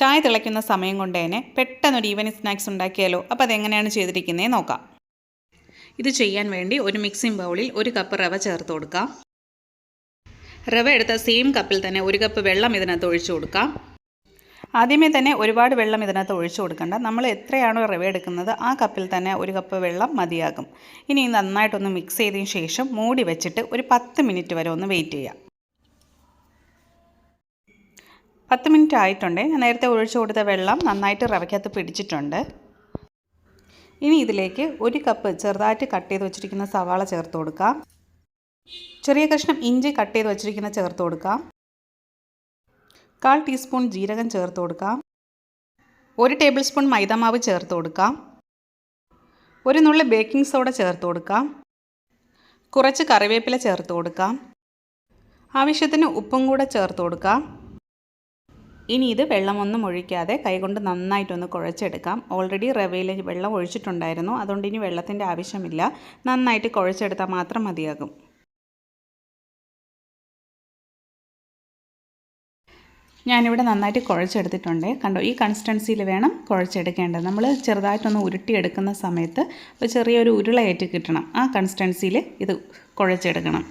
ചായ തിളയ്ക്കുന്ന സമയം കൊണ്ട് തന്നെ പെട്ടെന്നൊരു ഈവനിങ് സ്നാക്സ് ഉണ്ടാക്കിയാലോ? അപ്പോൾ അതെങ്ങനെയാണ് ചെയ്തിരിക്കുന്നത് നോക്കാം. ഇത് ചെയ്യാൻ വേണ്ടി ഒരു മിക്സിംഗ് ബൗളിൽ ഒരു കപ്പ് റവ ചേർത്ത് കൊടുക്കാം. റവ എടുത്ത സെയിം കപ്പിൽ തന്നെ ഒരു കപ്പ് വെള്ളം ഇതിനകത്ത് ഒഴിച്ചു കൊടുക്കാം. ആദ്യമേ തന്നെ ഒരുപാട് വെള്ളം ഇതിനകത്ത് ഒഴിച്ചു കൊടുക്കണ്ട. നമ്മൾ എത്രയാണോ റവ എടുക്കുന്നത് ആ കപ്പിൽ തന്നെ ഒരു കപ്പ് വെള്ളം മതിയാകും. ഇനി നന്നായിട്ടൊന്ന് മിക്സ് ചെയ്തതിന് ശേഷം മൂടി വെച്ചിട്ട് ഒരു പത്ത് മിനിറ്റ് വരെ ഒന്ന് വെയിറ്റ് ചെയ്യാം. പത്ത് മിനിറ്റ് ആയിട്ടുണ്ട്. ഞാൻ നേരത്തെ ഒഴിച്ചു കൊടുത്ത വെള്ളം നന്നായിട്ട് റവയ്ക്കകത്ത് പിടിച്ചിട്ടുണ്ട്. ഇനി ഇതിലേക്ക് ഒരു കപ്പ് ചെറുതായിട്ട് കട്ട് ചെയ്ത് വെച്ചിരിക്കുന്ന സവാള ചേർത്ത് കൊടുക്കാം. ചെറിയ കഷ്ണം ഇഞ്ചി കട്ട് ചെയ്ത് വെച്ചിരിക്കുന്ന ചേർത്ത് കൊടുക്കാം. കാൽ ടീസ്പൂൺ ജീരകം ചേർത്ത് കൊടുക്കാം. ഒരു ടേബിൾ സ്പൂൺ മൈദമാവ് ചേർത്ത് കൊടുക്കാം. ഒരു നുള്ളി ബേക്കിംഗ് സോഡ ചേർത്ത് കൊടുക്കാം. കുറച്ച് കറിവേപ്പില ചേർത്ത് കൊടുക്കാം. ആവശ്യത്തിന് ഉപ്പും കൂടെ ചേർത്ത് കൊടുക്കാം. ഇനി ഇത് വെള്ളമൊന്നും ഒഴിക്കാതെ കൈകൊണ്ട് നന്നായിട്ടൊന്ന് കുഴച്ചെടുക്കാം. ഓൾറെഡി റവയിൽ വെള്ളം ഒഴിച്ചിട്ടുണ്ടായിരുന്നു. അതുകൊണ്ട് ഇനി വെള്ളത്തിന്റെ ആവശ്യമില്ല. നന്നായിട്ട് കുഴച്ചെടുത്താൽ മാത്രം മതിയാകും. ഞാനിവിടെ നന്നായിട്ട് കുഴച്ചെടുത്തിട്ടുണ്ട്. കണ്ടോ ഈ കൺസിസ്റ്റൻസിയിൽ വേണം കുഴച്ചെടുക്കേണ്ടത്. നമ്മൾ ചെറുതായിട്ടൊന്ന് ഉരുട്ടിയെടുക്കുന്ന സമയത്ത് ഒരു ചെറിയൊരു ഉരുളയേറ്റ് കിട്ടണം. ആ കൺസിസ്റ്റൻസിയിൽ ഇത് കുഴച്ചെടുക്കണം.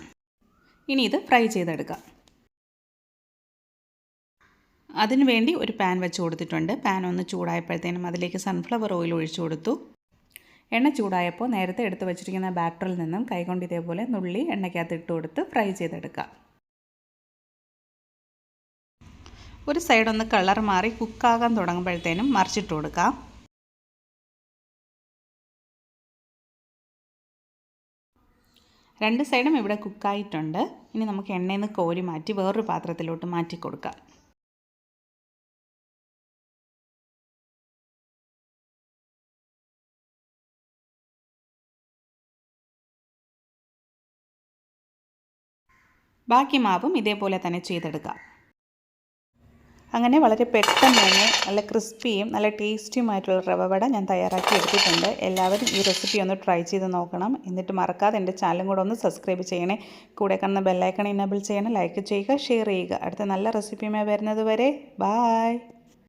ഇനി ഇത് ഫ്രൈ ചെയ്തെടുക്കാം. അതിനു വേണ്ടി ഒരു പാൻ വെച്ച് കൊടുത്തിട്ടുണ്ട്. പാൻ ഒന്ന് ചൂടായപ്പോഴത്തേനും അതിലേക്ക് സൺഫ്ലവർ ഓയിൽ ഒഴിച്ചു കൊടുത്തു. എണ്ണ ചൂടായപ്പോൾ നേരത്തെ എടുത്ത് വെച്ചിരിക്കുന്ന ബാറ്ററിൽ നിന്നും കൈകൊണ്ട് ഇതേപോലെ നുള്ളി എണ്ണയ്ക്കകത്ത് ഇട്ട് കൊടുത്ത് ഫ്രൈ ചെയ്തെടുക്കാം. ഒരു സൈഡ് ഒന്ന് കളർ മാറി കുക്കാകാൻ തുടങ്ങുമ്പോഴത്തേനും മറിച്ചിട്ട് കൊടുക്കാം. രണ്ട് സൈഡും ഇവിടെ കുക്കായിട്ടുണ്ട് ഇനി നമുക്ക് എണ്ണയിൽ നിന്ന് കോരി മാറ്റി വേറൊരു പാത്രത്തിലോട്ട് മാറ്റി കൊടുക്കാം. ബാക്കി മാവും ഇതേപോലെ തന്നെ ചെയ്തെടുക്കാം. അങ്ങനെ വളരെ പെട്ടെന്ന് തന്നെ നല്ല ക്രിസ്പിയും നല്ല ടേസ്റ്റിയുമായിട്ടുള്ള റവ വട ഞാൻ തയ്യാറാക്കി എടുത്തിട്ടുണ്ട്. എല്ലാവരും ഈ റെസിപ്പി ഒന്ന് ട്രൈ ചെയ്ത് നോക്കണം. എന്നിട്ട് മറക്കാതെ എന്റെ ചാനലും കൂടെ ഒന്ന് സബ്സ്ക്രൈബ് ചെയ്യണേ. കൂടെ കാണുന്ന ബെല്ലൈക്കൺ ഇനബിൾ ചെയ്യണേ. ലൈക്ക് ചെയ്യുക ഷെയർ ചെയ്യുക. അടുത്ത നല്ല റെസിപ്പിയുമായി വരുന്നത് വരെ. ബായ്.